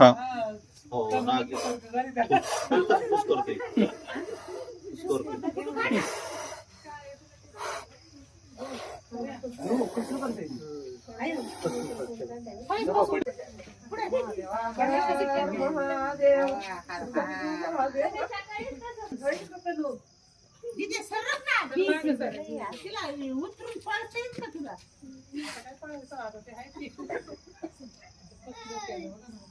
हा हो नाग. पुस करते पुस करते उतरून पळता येईल का तुला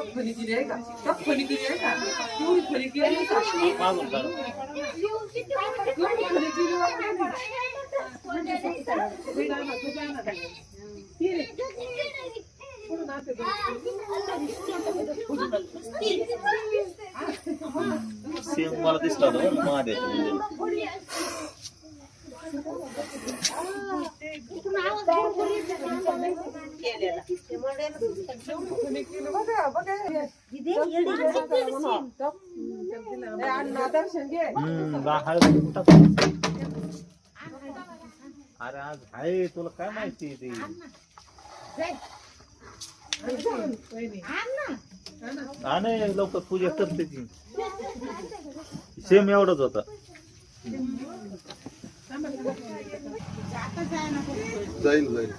पुस करते हम्म काय याचे त्याचे दिसतोय दिसतोय मूर्त्या सगळ्या उन्हात चिडके सेम मला दिसला होता महादेव अरे आज आहे तुला काय माहिती ते आणि नाही लवकर पूजा करते ती सेम एवढाच होता जाईल जाईल.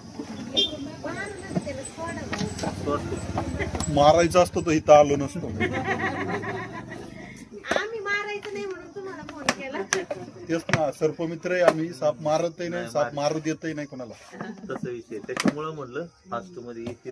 मारायचं असतं तर इथं आलो नसतो. आम्ही मारायचं नाही म्हणून तुम्हाला फोन केला. तेच ना सर्पमित्र आहे आम्ही साप मारतही नाही साप मारू देतही नाही कोणाला. तसा विषय त्याच्यामुळं म्हणलं फास्टमध्ये येते